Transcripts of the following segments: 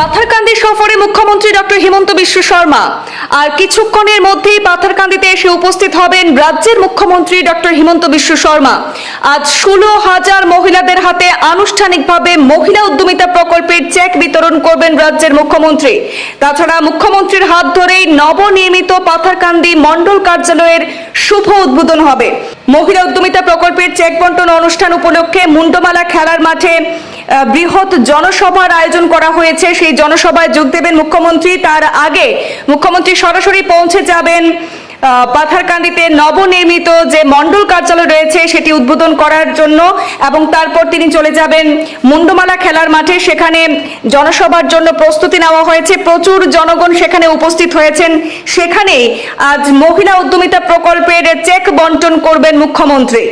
পাথারকান্দি সফরে মুখ্যমন্ত্রী ডক্টর হিমন্ত বিশ্ব শর্মা। আর কিছুক্ষণের মধ্যেই পাথারকান্দিতে এসে উপস্থিত হবেন রাজ্যের মুখ্যমন্ত্রী ডক্টর হিমন্ত বিশ্ব শর্মা। আজ ষোলো হাজার মহিলাদের হাতে আনুষ্ঠানিকভাবে মহিলা উদ্যমিতা প্রকল্পের চেক বিতরণ করবেন রাজ্যের মুখ্যমন্ত্রী। তাছাড়া মুখ্যমন্ত্রীর হাত ধরেই নবনির্মিত পাথারকান্দি মণ্ডল কার্যালয়ের শুভ উদ্বোধন হবে। মহিলা উদ্যমিতা প্রকল্পের চেক বন্টন অনুষ্ঠান উপলক্ষে মুন্ডমালা খেলার মাঠে বৃহৎ জনসভার আয়োজন করা হয়েছে। সেই জনসভায় যোগ দেবেন মুখ্যমন্ত্রী। তার আগে মুখ্যমন্ত্রী সরাসরি পৌঁছে যাবেন পাথারকান্দিতে নবনির্মিত যে মণ্ডল কার্যালয় রয়েছে, সেটি উদ্বোধন করার জন্য এবং তারপর তিনি চলে যাবেন মুন্ডমালা খেলার মাঠে। সেখানে জনসভার জন্য প্রস্তুতি নেওয়া হয়েছে। প্রচুর জনগণ সেখানে উপস্থিত হয়েছেন। সেখানে আজ মহিলা উদ্যমিতা প্রকল্পের চেক বন্টন করবেন মুখ্যমন্ত্রী।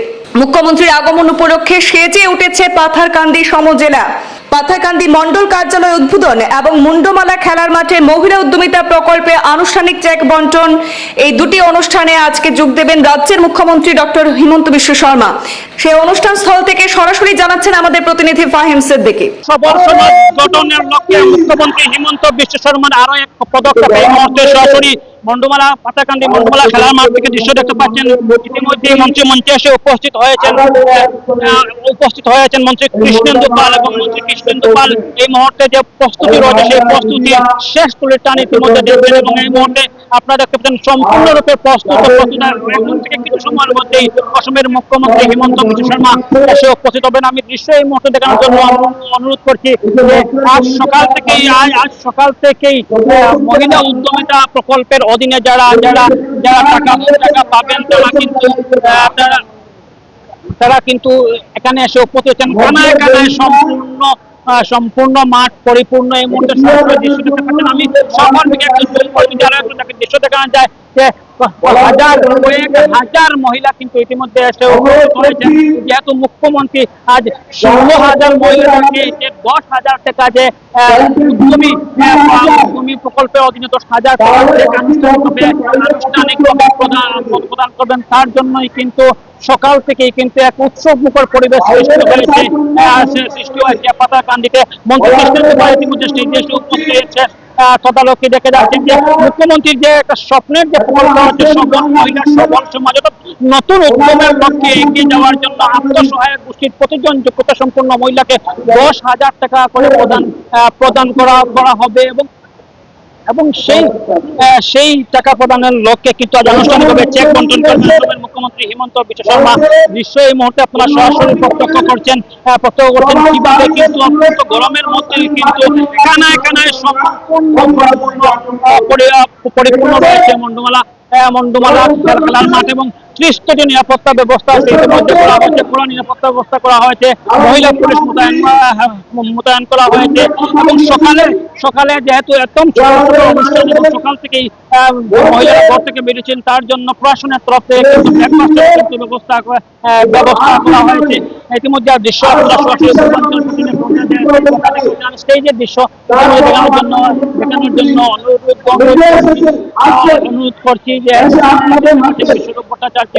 মুখ্যমন্ত্রীর আগমন উপলক্ষে সেজে উঠেছে পাথারকান্দি সমজেলা। পাথারকান্দি মন্ডল কার্যালয় উদ্বোধন এবং মুন্ডমালা খেলার মাঠে মহিলা উদ্যমিতা প্রকল্পে আনুষ্ঠানিক চেক বন্টন। এই দুটি অনুষ্ঠানে আজকে যোগ দেবেন রাজ্যের মুখ্যমন্ত্রী ডক্টর হিমন্ত বিশ্ব শর্মা। সেই অনুষ্ঠান স্থল থেকে সরাসরি জানাচ্ছেন আমাদের প্রতিনিধি ফাহিম সিদ্দিকী। সবল সমাজ গঠনের লক্ষ্যে মুখ্যমন্ত্রী হিমন্ত বিশ্ব শর্মার আরও এক পদক্ষেপ। এই মুহূর্তে সরাসরি মন্ডমালা পাতাকান্দি মন্ডমালা খেলার মাঠ থেকে দৃশ্য দেখতে পাচ্ছেন। ইতিমধ্যে মঞ্চে মঞ্চে এসে উপস্থিত হয়েছেন। উপস্থিত হয়েছেন মন্ত্রী কৃষ্ণেন্দু পাল এবং মন্ত্রী কৃষ্ণেন্দু পাল। এই মুহূর্তে যে প্রস্তুতি রয়েছে, সেই প্রস্তুতি শেষ তুলে টান ইতিমধ্যে দেখবেন এবং এই মুহূর্তে আপনারা পাচ্ছেন সম্পূর্ণরূপে প্রস্তুত থেকে কিছু সময়ের মধ্যেই অসমের মুখ্যমন্ত্রী হিমন্ত বিশ্ব শর্মা এসে উপস্থিত হবেন। আমি দৃশ্য এই মুহূর্তে দেখানোর জন্য অনুরোধ করছি যে আজ সকাল থেকেই আজ আজ সকাল থেকেই মহিলা উদ্যমিতা প্রকল্পের অধীনে যারা যারা যারা টাকা টাকা পাবেন তারা কিন্তু তারা কিন্তু এখানে এসে উপস্থিত হচ্ছেন। কানায় কানায় সম্পূর্ণ সম্পূর্ণ মাঠ পরিপূর্ণ এই মুহূর্তে দৃশ্য দেখতে পাচ্ছেন আমি সকল দিকে করে তাকে দৃশ্য দেখানো যায় যে হাজার কয়েক হাজার মহিলা কিন্তু ইতিমধ্যে এসে হয়েছেন। যেহেতু মুখ্যমন্ত্রী আজ ষোলো হাজার মহিলাকে যে দশ হাজার টাকা যে আহ, উদ্যমী প্রকল্পের অধীনে দশ হাজার আনুষ্ঠানিকভাবে প্রদান প্রদান করবেন। তার জন্যই কিন্তু সকাল থেকেই কিন্তু এক উৎসব মুখর পরিবেশ সৃষ্টি হয়েছে সৃষ্টি হয়েছে মন্ত্রী এসে উপস্থিত হয়েছে। তদারকি দেখে যাচ্ছেন যে মুখ্যমন্ত্রীর যে একটা স্বপ্নের যে প্রকল্প হচ্ছে সবল মহিলা সবল সমাজ নতুন উদ্যমের লক্ষ্যে এগিয়ে যাওয়ার জন্য আত্মসহায়ক গোষ্ঠীর প্রতিজন যোগ্যতা সম্পন্ন মহিলাকে দশ হাজার টাকা করে প্রদান প্রদান করা করা হবে এবং এবং সেই সেই টাকা প্রদানের লক্ষ্যে কিন্তু আজ আনুষ্ঠানিকভাবে চেক বন্টন করবেন অসমের মুখ্যমন্ত্রী হিমন্ত বিশ্ব শর্মা নিশ্চয়ই এই মুহূর্তে আপনারা সরাসরি প্রত্যক্ষ করছেন প্রত্যক্ষ করছেন কীভাবে কিন্তু অত্যন্ত গরমের মধ্যে কিন্তু কানায় কানায় সম্পূর্ণ পরিপূর্ণ, রয়েছে মন্ডমালা। মন্ডমালা খেলার মাঠ এবং ত্রিশটি নিরাপত্তা ব্যবস্থা আছে ইতিমধ্যে করা হয়েছে পুরো নিরাপত্তা ব্যবস্থা করা হয়েছে। মহিলা পুলিশ মোতায়েন হ্যাঁ, মোতায়েন করা হয়েছে। এবং সকালে সকালে যেহেতু একদম অনুষ্ঠান এবং সকাল থেকেই মহিলারা ঘর থেকে বেরিয়েছেন তার জন্য প্রশাসনের তরফ থেকে ব্যবস্থা করা- ব্যবস্থা করা হয়েছে। ইতিমধ্যে দৃশ্য আপনারা সরাসরি স্টেজের দৃশ্য দেখানোর জন্য দেখানোর জন্য অনুরোধ করছি যে বিশ্বরূপ ভট্টাচার্য